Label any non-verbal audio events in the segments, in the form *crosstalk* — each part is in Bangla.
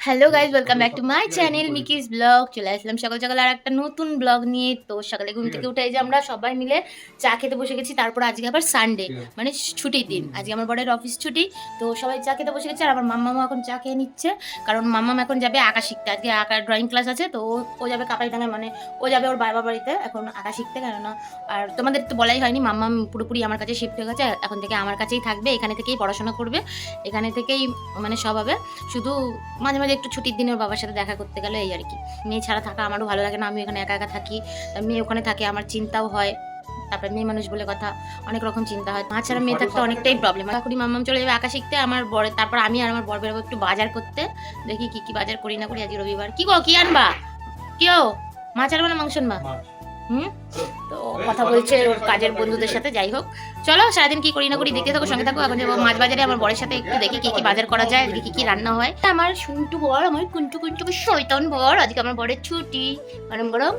Hello guys welcome back to my channel মিকিস blog চলে আসলাম সকাল সকাল আর একটা নতুন ব্লগ নিয়ে। তো সকালে ঘুম থেকে উঠে যে আমরা সবাই মিলে চা খেতে বসে গেছি। তারপর আজকে আবার সানডে মানে ছুটির দিন। আজকে আমার বড়ের অফিস ছুটি। তো সবাই চা খেতে বসে গেছে আর আমার মাম্মামা এখন চা খেয়ে নিচ্ছে। কারণ মাম্মাম এখন যাবে আঁকা শিখতে। আজকে আঁকা ড্রয়িং ক্লাস আছে তো ও- যাবে কাকাইডাঙ্গায় মানে ও যাবে ওর বাবা বাড়িতে এখন আঁকা শিখতে কেননা আর তোমাদের তো বলাই হয়নি মাম্মাম পুরোপুরি আমার কাছে শিফট হয়ে গেছে। এখন থেকে আমার কাছেই থাকবে এখানে থেকেই পড়াশোনা করবে। এখানে থেকেই মানে সব হবে। শুধু মাঝে মাঝে একটু ছুটির দিনে ওর বাবার সাথে দেখা করতে গেলে এই আর কি। মেয়ে ছাড়া থাকা আমারও ভালো লাগে না আমি এখানে একা একা থাকি। মেয়ে ওখানে থাকে আমার চিন্তাও হয়। তারপরে মেয়ে মানুষ বলে কথা অনেক রকম চিন্তা হয়। মা ছাড়া মেয়ে থাকতে অনেকটাই প্রবলেম এখনই মাম্মাম চলে যাবে আঁকা শিখতে আমার বড় তারপর আমি আর আমার বর বেরোবো একটু বাজার করতে। দেখি কি কি বাজার করি না করি আজকে রবিবার। কি গো কি আনবা? কেউ মা আনবা না মাংস আনবা? হুম? তো কথা বলছে কাজের বন্ধুদের সাথে যাই হোক। চলো সারাদিন কি করি না করি দেখতে থাকো সঙ্গে থাকো এখন যাব মাছ বাজারে আমার বরের সাথে একটু দেখি কি কি বাজার করা যায় আজকে কি কি রান্না হয়। আমার শুনটু বর আমার কুন্টু কুন্টু শৈতন বর আজকে আমার বরের ছুটি। গরম গরম।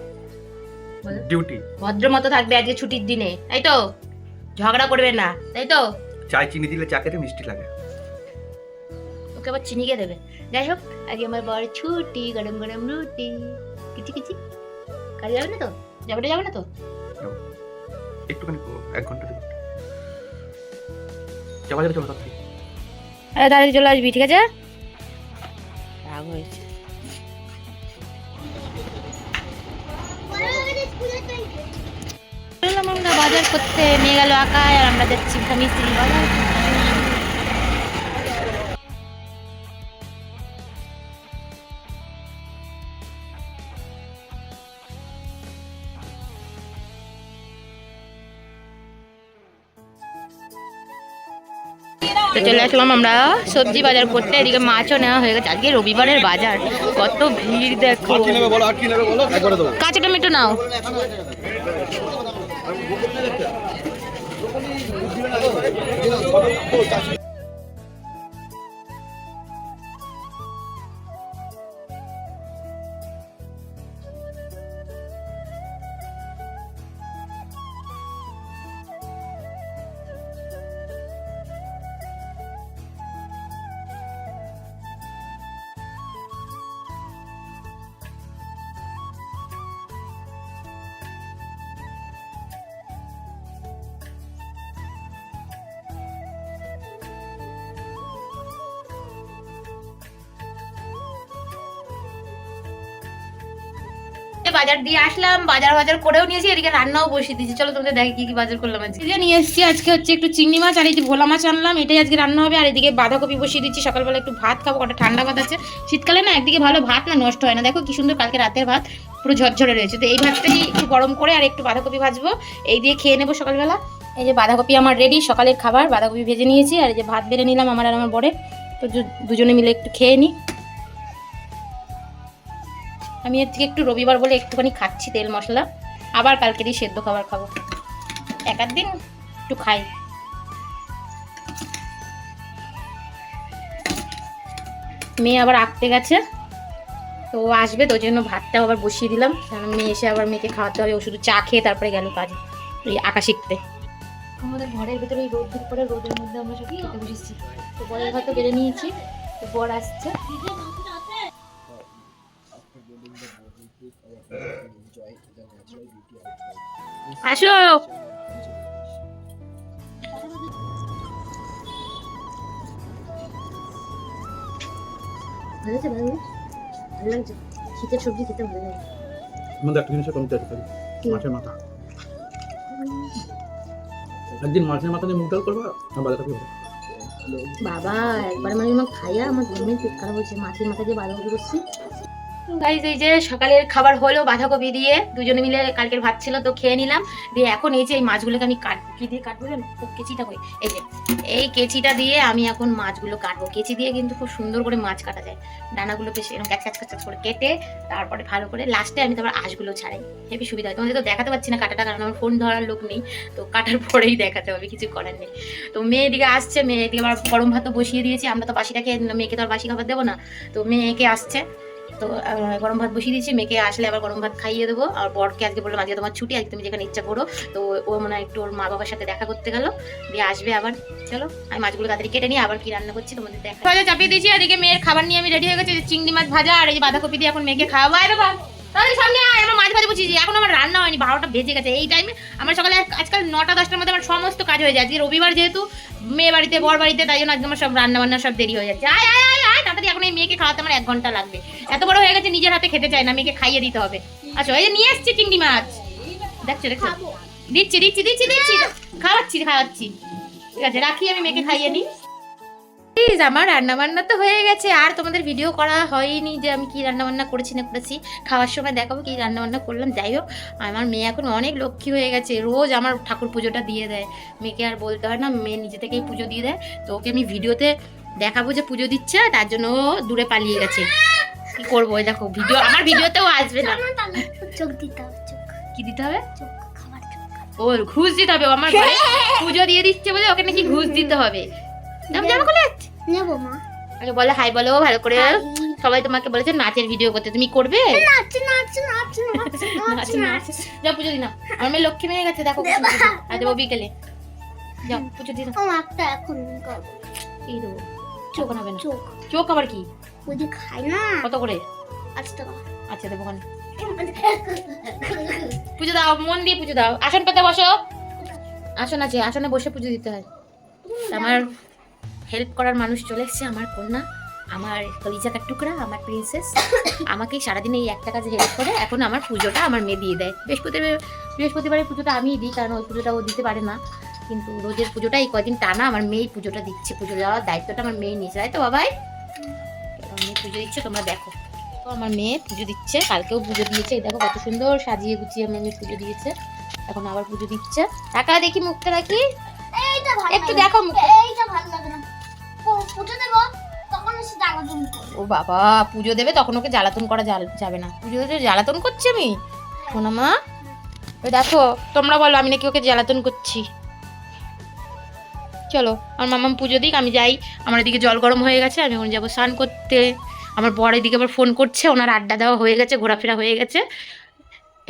ডিউটি। ভদ্র মতো থাকবে আজকে ছুটির দিনে তাই তো? ঝগড়া করবে না তাই তো? চায় চিনি দিলে চা খেতে মিষ্টি লাগে। ওকে আবার চিনিকে দেবে? যাই হোক আজকে আমার বর ছুটি গরম গরম রুটি। কিচি কিচি। কাজে যাবে না তো? যাবে না যাবে না তো? একটুখানি এক ঘণ্টা দেবো চা বাজারে চলো তাড়াতাড়ি। আরে তাড়াতাড়ি চলে আসবি ঠিক আছে? রাগ হয়েছে। আমরা বাজার করতে। নিয়ে গেল আকায় আর আমরা যাচ্ছি মিস্ত্রি বাজার চলে আসলাম আমরা সবজি বাজার করতে। এদিকে মাছও নেওয়া হয়ে গেছে। আজকে রবিবারের বাজার। কত ভিড় দেখো। কাঁচা টমেটো নাও। বাজার দিয়ে আসলাম, বাজার বাজার করেও নিয়েছি, এদিকে রান্নাও বসিয়ে দিয়েছি। চলো তোমাদের দেখে কি কি বাজার করলাম আজকে। যে নিয়ে এসেছি আজকে হচ্ছে একটু চিংড়ি মাছ আর এই যে ভোলা মাছ আনলাম, এটাই আজকে রান্না হবে। আর এদিকে বাঁধাকপি বসিয়ে দিচ্ছি, সকালবেলা একটু ভাত খাব, কটা ঠান্ডা ভাত আছে। শীতকালে না একদিকে ভালো ভাত না নষ্ট হয় না। দেখো কি সুন্দর কালকে রাতের ভাত, পুরো ঝরঝরে রয়েছে। তো এই ভাতটাই একটু গরম করে আর একটু বাঁধাকপি ভাজবো। এই দিয়ে খেয়ে নেব সকালবেলা। এই যে বাঁধাকপি আমার রেডি সকালের খাবার। বাঁধাকপি ভেজে নিয়েছি, আর এই যে ভাত বেড়ে নিলাম আমার আর আমার বরে তো দুজনে মিলে একটু খেয়ে নিই আমি এর থেকে একটু রবিবার বলে একটুখানি খাচ্ছি তেল মশলা। আবার কালকেরই সেদ্ধ খাবার খাব। এক দিন একটু খাই। মেয়ে আবার আঁকতে গেছে। তো ও আসবে, তো জন্য ভাতটাও আবার বসিয়ে দিলাম। কারণ মেয়ে এসে আবার মেয়েকে খাওয়াতে হবে, ও শুধু চা খেয়ে তারপরে গেল কাজে, ওই আঁকা শিখতে। আমাদের ঘরের ভেতরে ওই রোদ দিক পরে রোদের মধ্যে আমরা সব খেতে বসেছি। তো বরের হয়তো বেড়ে নিয়েছি, তো বর আসছে। আসো। ভালো আছে ভালো ভালো লাগছে। শীতের সবজি খেতে ভালো লাগে। আমাদের একটা জিনিসের কমতে আছে? মাছের মাথা। একদিন মাছের মাথা দিয়ে মুগ ডাল করবা না করব বাবা একবার মানে আমার খাইয়া আমার পেট খারাপ মাছের মাথা দিয়ে বাঁধাকপি করছি। গাইজ এই যে সকালের খাবার হলো বাঁধাকপি দিয়ে দুজনে মিলে কালকের ভাত ছিল তো খেয়ে নিলাম। দিয়ে এখন এই যে এই মাছগুলোকে আমি কাটবো কি দিয়ে কাটবো জানো? ও, কেচিটা কই এই যে এই কেচিটা দিয়ে আমি এখন মাছগুলো কাটবো। কেচি দিয়ে কিন্তু খুব সুন্দর করে মাছ কাটা যায়। ডানাগুলো বেশ এরকম ক্যাচ ক্যাচ করে কেটে তারপরে ভালো করে লাস্টে আমি তারপর আঁশগুলো ছাড়াই। হেবি সুবিধা হয়। তোমাদের তো দেখাতে পাচ্ছি না কাটাটা কারণ আমার ফোন ধরার লোক নেই। তো কাটার পরেই দেখাতে হবে কিছু করার নেই। তো মেয়ে এদিকে আসছে মেয়ে এদিকে আবার গরম ভাতও বসিয়ে দিয়েছি। আমরা তো বাসিটাকে মেয়েকে তো আর বাসি খাবার দেবো না। তো মেয়েকে আসছে। তো গরম ভাত বসিয়ে দিয়েছি, মেয়েকে আসলে আবার গরম ভাত খাইয়ে দেবো। আর বরকে আজকে বললাম, আজকে তোমার ছুটি, আজকে তুমি যেখানে ইচ্ছা করো। তো ও মনে হয় একটু ওর মা বাবার সাথে দেখা করতে গেলো। দিয়ে আসবে আবার। চলো, আমি মাছগুলো তাড়াতাড়ি কেটে নিয়ে আবার কি রান্না করছি তোমাদের দেখা ভাজা চাপিয়ে দিয়েছি, এদিকে মেয়ের খাবার নিয়ে আমি রেডি হয়ে গেছি চিংড়ি মাছ ভাজা আর এই যে বাঁধাকপি দিয়ে এখন মেয়েকে খাওয়াবো। আয় বাবা তাহলে সামনে আয়, আমার মাছ ভাজা বসিয়েছি, এখন আমার রান্না হয়নি, বারোটা বেজে গেছে। এই টাইমে আমার সকালে আজকাল নটা দশটার মধ্যে আমার সমস্ত কাজ হয়ে যায়। আজকে রবিবার যেহেতু, মেয়ে বাড়িতে, বর বাড়িতে, তাই জন্য আজকে আমার সব রান্না বান্না সব দেরি হয়ে যাচ্ছে। আয় আয় আয় আয়, তাড়াতাড়ি, এখন এই মেয়েকে খাওয়াতে আমার এক ঘণ্টা লাগবে। এত বড় হয়ে গেছে নিজের হাতে খেতে চায় না মেয়েকে খাইয়ে দিতে হবে। আচ্ছা এই যে নিয়ে এসছি চিংড়ি মাছ। দেখছ দেখছ? দিচ্ছি দিচ্ছি দিচ্ছি দিচ্ছি। খাওয়াচ্ছি খাওয়াচ্ছি। ঠিক আছে রাখি আমি মেয়েকে খাইয়ে নিই প্লিজ আমার রান্না বান্না তো হয়ে গেছে। আর তোমাদের ভিডিও করা হয়নি যে আমি কি রান্না বান্না করেছি না করেছি। খাওয়ার সময় দেখাবো কি রান্না বান্না করলাম। যাই হোক আমার মেয়ে এখন অনেক লক্ষ্মী হয়ে গেছে। রোজ আমার ঠাকুর পুজোটা দিয়ে দেয়। মেয়েকে আর বলতে হয় না মেয়ে নিজে থেকেই পুজো দিয়ে দেয়। তো ওকে আমি ভিডিওতে দেখাবো যে পুজো দিচ্ছে তার জন্য ও দূরে পালিয়ে গেছে। কি করব? ওই দেখো ভিডিও আমার ভিডিওতেও আসবে না। চোখ দিতে হবে চোখ। কি দিতে হবে? চোখ খাবার চোখ। ও ঘুষ দিতে হবে। আমার ঘরে পুজো দিয়ে দিচ্ছে বলে ওকে নাকি ঘুষ দিতে হবে। জামা জামা খুলে নেব মা। আগে বলে হাই বলো ভালো করে। সবাই তোমাকে বলেছে নাচের ভিডিও করতে। তুমি করবে? নাচ নাচ নাচ নাচ নাচ যাও পুজো দিনা আমার মেয়ে লক্ষ্মী মেয়ে গেছে দেখো। আর দেবো বিকেলে। যাও পুজো দিন ও একটা এখন করব। এই দেবো। চোখ হবে না। চোখ। চোখ আবার কি? খায় না। কত করে? আচ্ছা টাকা। আচ্ছা দেবো ওখানে পুজো দাও মন দিয়ে পুজো দাও। আসন পেতে বসো। আসন আছে আসনে বসে পুজো দিতে হয়। আমার হেল্প করার মানুষ চলে এসেছে আমার কন্যা আমার কলিজাকার টুকরা আমার প্রিন্সেস আমাকে সারাদিন এই একটা কাজে হেল্প করে এখন আমার পুজোটা আমার মেয়ে দিয়ে দেয়। বৃহস্পতিবার বৃহস্পতিবারের পুজোটা আমিই দিই কারণ ওই পুজোটা ও দিতে পারে না। কিন্তু রোজের পুজোটা এই কদিন টানা আমার মেয়ে পুজোটা দিচ্ছে। পুজো দেওয়ার দায়িত্বটা আমার মেয়ে নিয়েছে তাই তো বাবাই? পুজো দিচ্ছে তোমরা দেখো। তো আমার মেয়ে পুজো দিচ্ছে কালকেও পুজো দিয়েছে। এই দেখো কত সুন্দর সাজিয়ে গুছিয়ে আমার মেয়ে পুজো দিয়েছে। এখন আবার পুজো দিচ্ছে। টাকা দেখি মুখটা রাখি একটু দেখো এইটা ভালো লাগে না। পুজো দেবো তখন এসে জামা ও বাবা পুজো দেবে তখন ওকে জ্বালাতন করা যাবে না। পুজো জ্বালাতন করছি আমি? শোনা মা। ওই দেখো তোমরা বলো আমি নাকি ওকে জ্বালাতন করছি। চলো আমার মামাম পুজো দিক আমি যাই। আমার এদিকে জল গরম হয়ে গেছে আমি এখন যাব স্নান করতে। আমার বর এদিকে আবার ফোন করছে, ওনার আড্ডা দেওয়া হয়ে গেছে, ঘোরাফেরা হয়ে গেছে।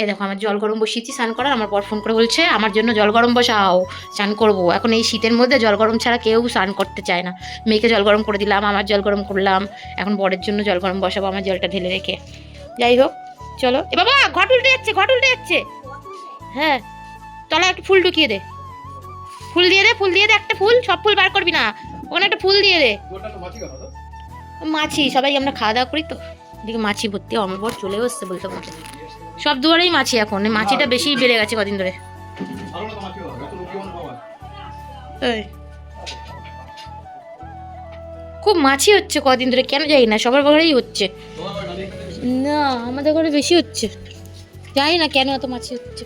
এ দেখো আমার জল গরম বসিয়েছি, স্নান করার, আমার বর ফোন করে বলছে, আমার জন্য জল গরম বসাও, স্নান করব। এখন এই শীতের মধ্যে জল গরম ছাড়া কেউ স্নান করতে চায় না। মেয়েকে জল গরম করে দিলাম, আমার জল গরম করলাম, এখন বরের জন্য জল গরম বসাবো, আমার জলটা ঢেলে রেখে। যাই হোক, চলো। এ বাবা, ঘট উল্টে যাচ্ছে, ঘট উল্টে যাচ্ছে। হ্যাঁ তলা একটা ফুল ঢুকিয়ে দে। ফুল দিয়ে দে, ফুল দিয়ে দে, একটা ফুল, সব ফুল বার করবি না। ওখানে একটা ফুল দিয়ে দে। মাছি, সবাই আমরা খাওয়া দাওয়া করি তো। এদিকে মাছি ভর্তি, আমার বর চলেও এসছে বলতে পারো সব দুয়ারেই মাছি এখন মাছিটা বেশি বেড়ে গেছে কদিন ধরে। খুব মাছি হচ্ছে কদিন ধরে, কেন জানি না, সবার ঘরেই হচ্ছে। না, আমাদের ঘরে বেশি হচ্ছে। জানি না কেন এত মাছি হচ্ছে।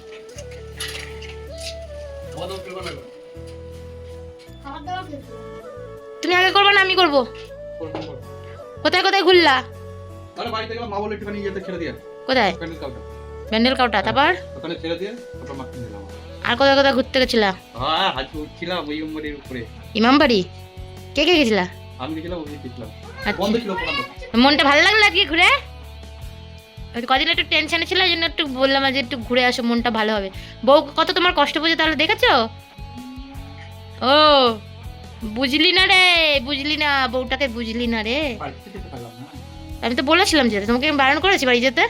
তুমি আগে করবে না, আমি করব? কোথায় কোথায় ঘুরলা? আরে বাড়িতে গেলাম মা বলে একটুখানি ইয়েতে ছেড়ে দিয়ে কোথায়? প্যান্ডেল কাউটা। ব্যান্ডেল কাউটা তারপর? ওখানে ছেড়ে দিয়ে তারপর মাখন দিলাম আর কোথায় কোথায় ঘুরতে গেছিলা? হ্যাঁ হাজু উঠছিলাম ওই উম্মরের উপরে। ইমামবাড়ি কে কে গেছিলা? আমি গেছিলাম ওই গেছিলাম। আচ্ছা। বন্ধ ছিল মনটা ভালো লাগল আজকে ঘুরে? কদিন একটু টেনশনে ছিল এই জন্য একটু বললাম যে একটু ঘুরে আসো মনটা ভালো হবে। বউ কত তোমার কষ্ট বুঝে তাহলে দেখেছ? ও বুঝলি না রে বুঝলি না বউটাকে বুঝলি না রে। আমি তো বলেছিলাম যেতে তোমাকে আমি বারণ করেছি বাড়ি যেতে।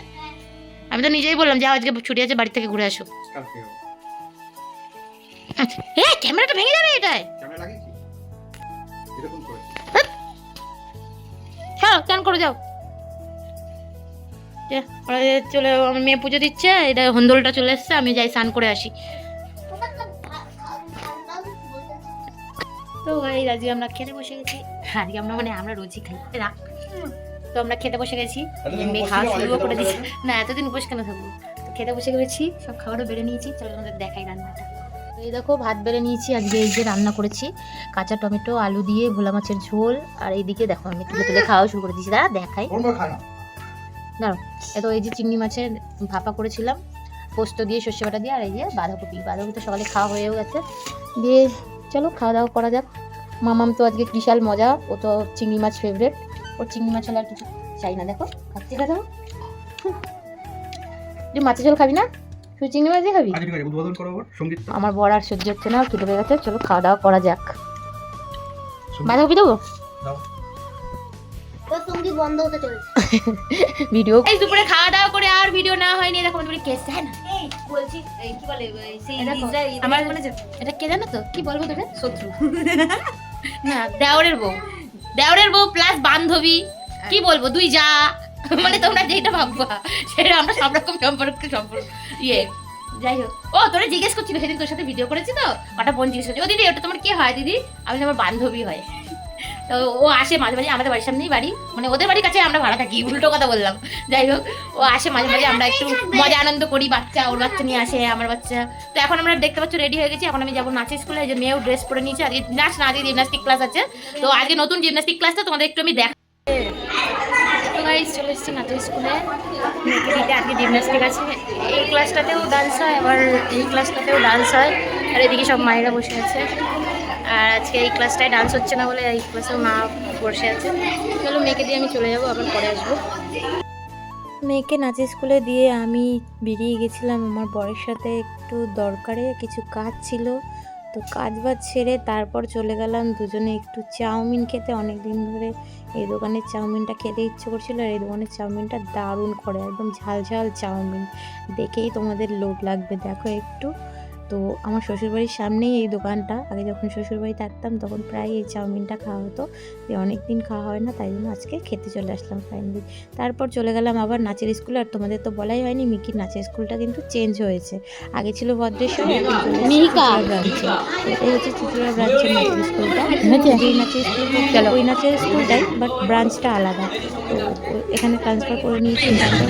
আমি তো নিজেই বললাম যাও আজকে ছুটি আছে বাড়ি থেকে ঘুরে আসো। কালকে এ ক্যামেরাটা ভেঙে যাবে এটাই চলো চান করে। যাও। যে, যে চলে আমার মেয়ে পুজো দিচ্ছে এটা হন্দোলটা চলে এসছে আমি যাই স্নান করে আসি। তো ভাই আজকে আমরা খেতে বসে গেছি। আজকে আমরা মানে আমরা রোজই খাই। রাখ। তো আমরা খেতে বসে গেছি। মেয়ে খাওয়া অনেক করে দিয়েছি না এতদিন উপোস কেন থাকব? তো খেতে বসে গেছি সব খাবারও বেড়ে নিয়েছি। চলো তোমাদের দেখাই রান্নাটা। এই দেখো ভাত বেড়ে নিয়েছি আজকে এই যে রান্না করেছি। কাঁচা টমেটো আলু দিয়ে ভোলা মাছের ঝোল আর এইদিকে দেখো আমি তুলে তুলে খাওয়া শুরু করে দিয়েছি। দাঁড়া দেখাই। দাঁড়ো এত এই যে চিংড়ি মাছের ভাপা করেছিলাম পোস্ত দিয়ে সর্ষে বাটা দিয়ে আর এই যে বাঁধাকপি। বাঁধাকপি তো সকালে খাওয়া হয়েও গেছে। দিয়ে চলো খাওয়া দাওয়া করা যাক। মামাম তো আজকে বিশাল মজা ও তো চিংড়ি মাছ ফেভারেট ও চিংড়ি মাছ হলে আর কিছু চাই না দেখো। খাচ্ছি খাব তুই মাছের ঝোল খাবি না? তুই চিংড়ি মাছ দিয়ে খাবি সংগীত। আমার বড় আর সহ্য হচ্ছে না কেটে পেয়ে গেছে চলো খাওয়া দাওয়া করা যাক। বাঁধাকপি দেবো? দাও। বন্ধ হতে চলেছে। *laughs* ভিডিও এই দুপুরে খাওয়া দাওয়া করে আর ভিডিও নেওয়া হয়নি দেখো তোমার কেস হ্যাঁ না? বলছি কি বলে সেই আমার মানে এটা কে জানো তো? কি বলব তোকে? শত্রু। *laughs* না দেওরের বউ। দেওরের বউ প্লাস বান্ধবী। কি বলব? দুই যা। মানে তোমরা যেটা ভাববা সেটা আমরা সব রকম সম্পর্ক সম্পর্ক। ইয়ে। যাই হোক। ও তোরা জিজ্ঞেস করছিল সেদিন তোর সাথে ভিডিও করেছি তো? কটা বোন জিজ্ঞেস করছি। ও দিদি ওটা তোমার কি হয় দিদি? আমি তোমার আমার বান্ধবী হয়। তো ও আসে মাঝে মাঝে আমাদের বাড়ির সামনেই বাড়ি। মানে ওদের বাড়ির কাছে আমরা ভাড়া থাকি, উল্টো কথা বললাম। যাই হোক, ও আসে মাঝে মাঝে, আমরা একটু মজা আনন্দ করি, বাচ্চা, ওর বাচ্চা নিয়ে আসে, আমার বাচ্চা। তো এখন আমরা দেখতে পাচ্ছ রেডি হয়ে গেছি, এখন আমি যাব নাচের স্কুলে যে মেয়েও ড্রেস পরে নিয়েছে, আজকে নাচ না, আজকে জিমনাস্টিক ক্লাস আছে। তো আজকে নতুন জিমনাস্টিক ক্লাসটা তোমাদের একটু আমি দেখ তো চলে এসেছি নাচের স্কুলে আজকে জিমনাস্টিক আছে। এই ক্লাসটাতেও ডান্স হয়, আবার এই ক্লাসটাতেও ডান্স হয়। আর এদিকে সব মায়েরা বসে আছে। আর আজকে এই ক্লাসটায় ডান্স হচ্ছে না বলে এই ক্লাসেও মা বসে আছে। চলো মেয়েকে দিয়ে আমি চলে যাব, আবার পরে আসব। মেয়েকে নাচের স্কুলে দিয়ে আমি বেরিয়ে গেছিলাম। আমার বরের সাথে একটু দরকারে কিছু কাজ ছিল। তো কাজ বাজ সেরে তারপর চলে গেলাম দুজনে একটু চাউমিন খেতে। অনেক দিন ধরে এই দোকানের চাউমিনটা খেতে ইচ্ছে করছিল আর এই দোকানের চাউমিনটা দারুণ করে, একদম ঝাল ঝাল চাউমিন। দেখেই তোমাদের লোভ লাগবে, দেখো একটু। তো আমার শ্বশুরবাড়ির সামনেই এই দোকানটা। আগে যখন শ্বশুরবাড়ি থাকতাম তখন প্রায় এই চাউমিনটা খাওয়া হতো। যে অনেক দিন খাওয়া হয় না তাই জন্য আজকে খেতে চলে আসলাম ফাইনালি তারপর চলে গেলাম আবার নাচের স্কুলে আর তোমাদের তো বলাই হয়নি মিকির নাচের স্কুলটা কিন্তু চেঞ্জ হয়েছে। আগে ছিল ভদ্রেশ্বরে এটাই হচ্ছে চুচুড়া ব্রাঞ্চের নাচের স্কুলটা যেই নাচের স্কুল ওই নাচের স্কুলটাই বাট ব্রাঞ্চটা আলাদা। তো এখানে ট্রান্সফার করে নিয়েছি। নাচের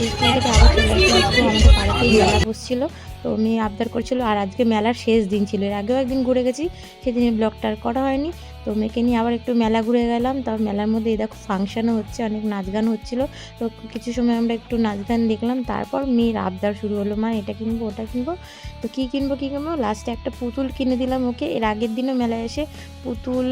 স্কুল থেকে আবার মেলা বসছিল, তো মেয়ে আবদার করছিল, আর আজকে মেলার শেষ দিন ছিল। এর আগেও একদিন ঘুরে গেছি সেদিন ব্লগটা আর করা হয়নি। তো মেয়েকে নিয়ে আবার একটু মেলা ঘুরে গেলাম। তারপর মেলার মধ্যে এই দেখো ফাংশনও হচ্ছে, অনেক নাচ গান হচ্ছিল। তো কিছু সময় আমরা একটু নাচ গান দেখলাম, তারপর মেয়ের আবদার শুরু হলো, মা, এটা কিনবো, ওটা কিনবো? তো কী কিনবো কী কিনবো? লাস্টে একটা পুতুল কিনে দিলাম ওকে। এর আগের দিনও মেলায় এসে পুতুল,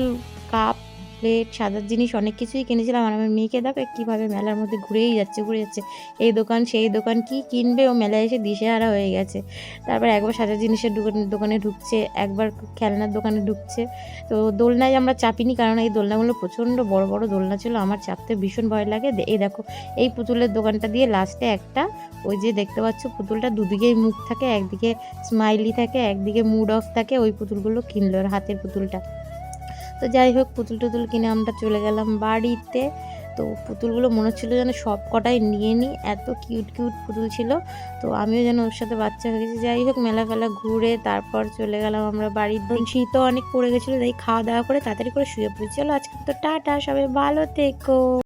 কাপ প্লেট সাদার জিনিস, অনেক কিছুই কিনেছিলাম আর আমার মেয়েকে দেখো কীভাবে মেলার মধ্যে ঘুরেই যাচ্ছে, ঘুরে যাচ্ছে। এই দোকান, সেই দোকান, কি কিনবে? ও মেলায় এসে দিশেহারা হয়ে গেছে। তারপর একবার সাজার জিনিসের দোকানে ঢুকছে, একবার খেলনার দোকানে ঢুকছে। তো দোলনায় আমরা চাপিনি কারণ এই দোলনাগুলো প্রচণ্ড বড় বড় দোলনা ছিল। আমার চাপতে ভীষণ ভয় লাগে। এই দেখো, এই পুতুলের দোকানটা দিয়ে লাস্টে একটা, ওই যে দেখতে পাচ্ছ পুতুলটা দুদিকেই মুখ থাকে, একদিকে স্মাইলি থাকে, একদিকে মুড অফ থাকে, ওই পুতুলগুলো কিনলো হাতের পুতুলটা। তো যাই হোক, পুতুল টুতুল কিনে আমরা চলে গেলাম বাড়িতে। তো পুতুলগুলো মনে হচ্ছিল যেন সব কটাই নিয়ে নিই এত কিউট কিউট পুতুল ছিল। তো আমিও যেন ওর সাথে বাচ্চা হয়ে গেছি। যাই হোক, মেলা ফেলা ঘুরে তারপর চলে গেলাম আমরা বাড়ির শীতও অনেক পড়ে গেছিল, তাই খাওয়া দাওয়া করে তাড়াতাড়ি করে শুয়ে পড়েছি। চলো আজকে তো টাটা, সবাই ভালো থেকো।